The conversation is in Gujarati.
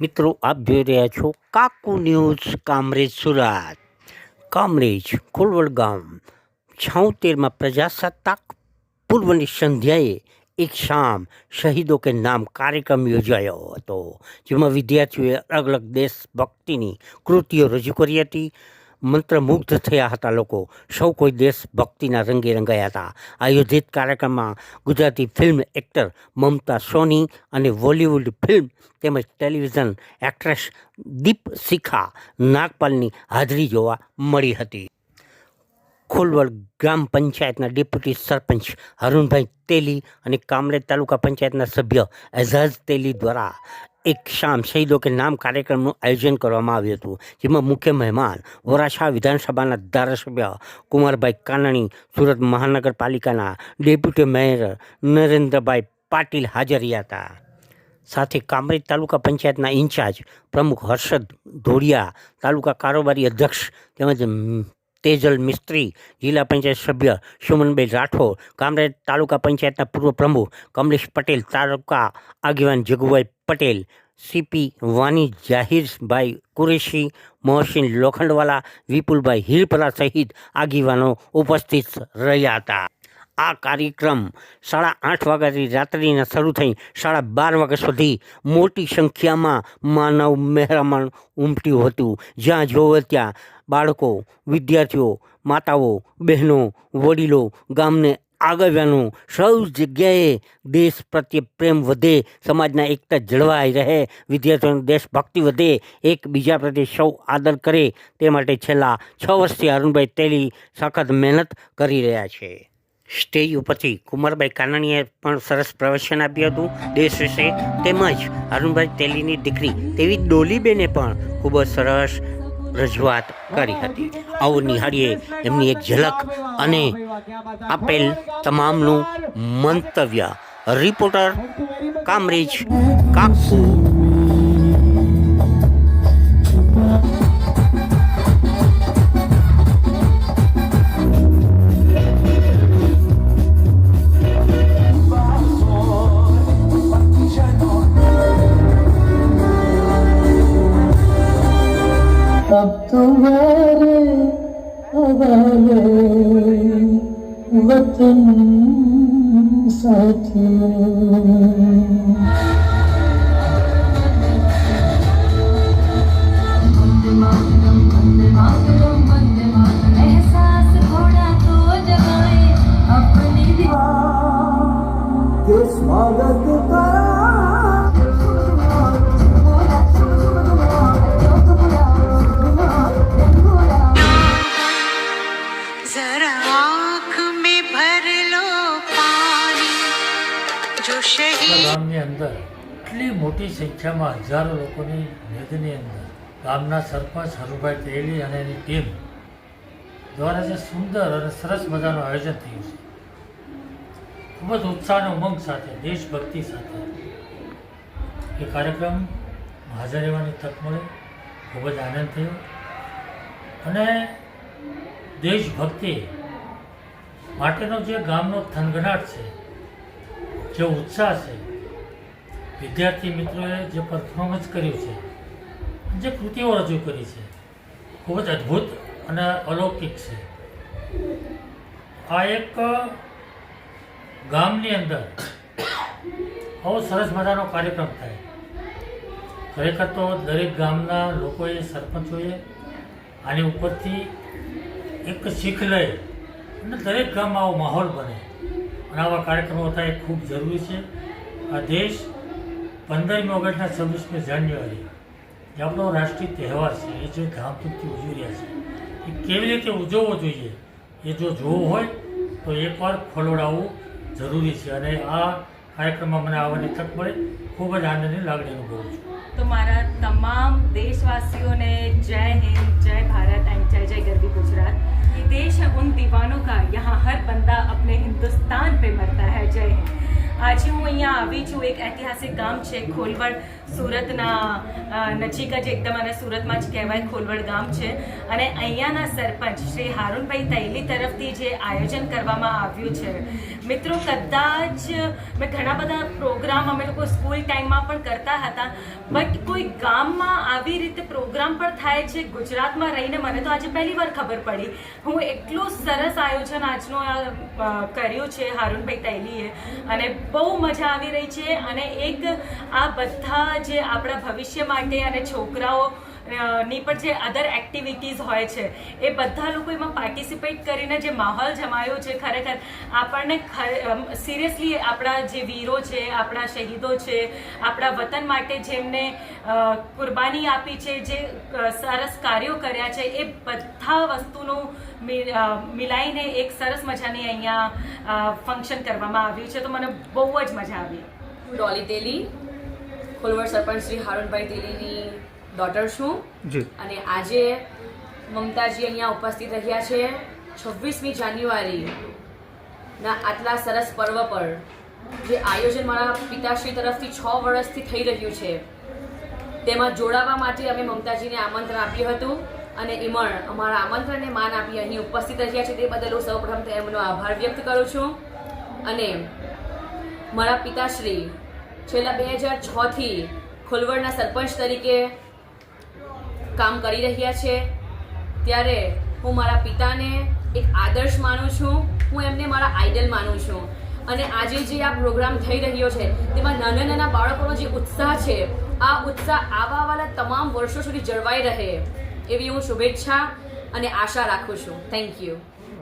મિત્રો, આપ જોઈ રહ્યા છો કાકુ ન્યૂઝ, કામરેજ સુરત. કામરેજ, કોલવડ ગામ છાઉતેરમાં પ્રજાસત્તાક પૂર્વની સંધ્યાએ એક શામ શહીદો કે નામ કાર્યક્રમ યોજાયો હતો, જેમાં વિદ્યાર્થીઓએ અલગ અલગ દેશભક્તિની કૃતિઓ રજૂ કરી હતી. મંત્રમુગ્ધ થયા હતા લોકો. સૌ કોઈ દેશભક્તિના રંગે રંગાયા હતા. આયોજિત કાર્યક્રમમાં ગુજરાતી ફિલ્મ એક્ટર મમતા સોની અને બોલિવૂડ ફિલ્મ તેમજ ટેલિવિઝન એક્ટ્રેસ દીપશિખા નાગપાલની હાજરી જોવા મળી હતી. ખોલવડ ગ્રામ પંચાયતના ડેપ્યુટી સરપંચ હરુણભાઈ તેલી અને કામરેજ તાલુકા પંચાયતના સભ્ય એઝાઝ તેલી દ્વારા એક શામ શહીદો કે નામ કાર્યક્રમનું આયોજન કરવામાં આવ્યું હતું, જેમાં મુખ્ય મહેમાન વરાછા વિધાનસભાના ધારાસભ્ય કુમારભાઈ કાનાણી, સુરત મહાનગરપાલિકાના ડેપ્યુટી મેયર નરેન્દ્રભાઈ પાટીલ હાજર રહ્યા હતા. સાથે કામરેજ તાલુકા પંચાયતના ઇન્ચાર્જ પ્રમુખ હર્ષદ ધોળિયા, તાલુકા કારોબારી અધ્યક્ષ તેમજ તેજલ મિસ્ત્રી, જિલ્લા પંચાયત સભ્ય સુમનભાઈ રાઠોડ કામરેજ તાલુકા પંચાયતના પૂર્વ પ્રમુખ કમલેશ પટેલ, તાલુકા આગેવાન જગુભાઈ પટેલ, સીપી વાની જાહીરભાઈ કુરેશી, મોહસિન લોખંડવાલા, વિપુલભાઈ હિરપરા સહિત આગેવાનો ઉપસ્થિત રહ્યા હતા. આ કાર્યક્રમ સાડા આઠ વાગ્યાથી રાત્રિના શરૂ થઈ સાડા બાર વાગ્યા સુધી મોટી સંખ્યામાં માનવ મહેરામણ ઉમટ્યું હતું. જ્યાં જોવે ત્યાં બાળકો, વિદ્યાર્થીઓ, માતાઓ, બહેનો, વડીલો, ગામને આગળવાનો સૌ જગ્યાએ દેશ પ્રત્યે પ્રેમ વધે, સમાજના એકતા જળવાઈ રહે, વિદ્યાર્થીઓની દેશભક્તિ વધે, એકબીજા પ્રત્યે સૌ આદર કરે તે માટે છેલ્લા છ વર્ષથી અરુણભાઈ તેલી સખત મહેનત કરી રહ્યા છે. સ્ટેજ ઉપરથી કુમારભાઈ કાનાણીએ પણ સરસ પ્રવચન આપ્યું હતું દેશ વિશે. તેમજ અરુણભાઈ તેલીની દીકરી તેવી ડોલીબેને પણ ખૂબ જ સરસ રજૂઆત કરી હતી. આવો નિહાળીએ એમની એક ઝલક અને આપેલ તમામનું મંતવ્ય. રિપોર્ટર કામરેજ કાકુ. तुम्हारे हवाले वतन साथियों આપણા ગામની અંદર એટલી મોટી સંખ્યામાં હજારો લોકોની મેદની અંદર ગામના સરપંચ હરુભાઈ તેલી અને એની ટીમ દ્વારા જે સુંદર અને સરસ મજાનું આયોજન થયું છે. ખૂબ જ ઉત્સાહ અને ઉમંગ સાથે દેશભક્તિ સાથે એ કાર્યક્રમ હાજર રહેવાની તક મળે ખૂબ જ આનંદ થયો અને દેશભક્તિ માટેનો જે ગામનો થનગનાટ છે જે ઉત્સાહ છે, વિદ્યાર્થી મિત્રોએ જે પરફોર્મન્સ કર્યું છે, જે કૃતિઓ રજૂ કરી છે, ખૂબ જ અદ્ભુત અને અલૌકિક છે. આ એક ગામની અંદર બહુ સરસ મજાનો કાર્યક્રમ થાય. ખરેખર તો દરેક ગામના લોકોએ સરપંચોએ આની ઉપરથી એક શીખ લઈ અને દરેક ગામમાં આવો માહોલ બને. અને આવા કાર્યક્રમો થાય ખૂબ જરૂરી છે. આ દેશ પંદરમી ઓગસ્ટના છવ્વીસમી જાન્યુઆરી, જે આપણો રાષ્ટ્રીય તહેવાર છે, એ જે ધામધૂમથી ઉજવી રહ્યા છે, એ કેવી રીતે ઉજવવો જોઈએ, એ જો જોવો હોય, તો એકવાર ફલોડાવવું જરૂરી છે અને આ કાર્યક્રમમાં મને આવવાની તક મળે, ખૂબ જ આનંદની લાગણી અનુભવું છું. તો મારા તમામ દેશવાસીઓને જય देश है उन दीवानों का यहाँ हर बंदा अपने हिंदुस्तान पे मरता है जय हिंद આજે હું અહીંયા આવી છું એક ઐતિહાસિક ગામ છે ખોલવડ સુરતના અ, નજીક જ એકદમ અને સુરતમાં જ કહેવાય ખોલવડ ગામ છે અને અહીંયાના સરપંચ શ્રી હારુનભાઈ તૈલી તરફથી જે આયોજન કરવામાં આવ્યું છે મિત્રો, કદાચ મેં ઘણા બધા પ્રોગ્રામ અમે લોકો સ્કૂલ ટાઈમમાં પણ કરતા હતા બટ કોઈ ગામમાં આવી રીતે પ્રોગ્રામ પણ થાય છે? ગુજરાતમાં રહીને મને તો આજે પહેલી વાર ખબર પડી. હું એટલું સરસ આયોજન આજનું આ કર્યું છે, હારુનભાઈ તૈલીએ, અને બહુ મજા આવી રહી છે. અને એક આ બધા જે આપણા ભવિષ્ય માટે અને છોકરાઓ ની પણ જે અધર એક્ટિવિટીઝ હોય છે, એ બધા લોકો એમાં પાર્ટિસિપેટ કરીને જે માહોલ જમાયો છે ખરેખર, આપણને સિરિયસલી આપણા જે વીરો છે, આપણા શહીદો છે, આપણા વતન માટે જેમને કુરબાની આપી છે, જે સરસ કાર્યો કર્યા છે, એ બધા વસ્તુનું મિલાઈને એક સરસ મજાની અહીંયા ફંક્શન કરવામાં આવ્યું છે. તો મને બહુ જ મજા આવી. ડોલી તેલી, ખોલવડ સરપંચ શ્રી હારુનભાઈ તેલીની ડોટર છું. અને આજે મમતાજી અહીંયા ઉપસ્થિત રહ્યા છે છવ્વીસમી જાન્યુઆરી ના આટલા સરસ પર્વ પર જે આયોજન મારા પિતાશ્રી તરફથી છ વર્ષથી થઈ રહ્યું છે. તેમાં જોડાવા માટે અમે મમતાજીને આમંત્રણ આપ્યું હતું અને ઇમણ અમારા આમંત્રણને માન આપી અહીં ઉપસ્થિત રહ્યા છે. તે બદલ હું સૌપ્રથમ એમનો આભાર વ્યક્ત કરું છું. અને મારા પિતાશ્રી છેલ્લા બે હજાર છથી ખોલવડના સરપંચ તરીકે કામ કરી રહ્યા છે. ત્યારે હું મારા પિતાને એક આદર્શ માનું છું. હું એમને મારા આઈડલ માનું છું. અને આજે જે આ પ્રોગ્રામ થઈ રહ્યો છે, તેમાં નાના નાના બાળકોનો જે ઉત્સાહ છે, આ ઉત્સાહ આવવાવાળા તમામ વર્ષો સુધી જળવાઈ રહે. એવી હું શુભેચ્છા અને આશા રાખું છું. Thank you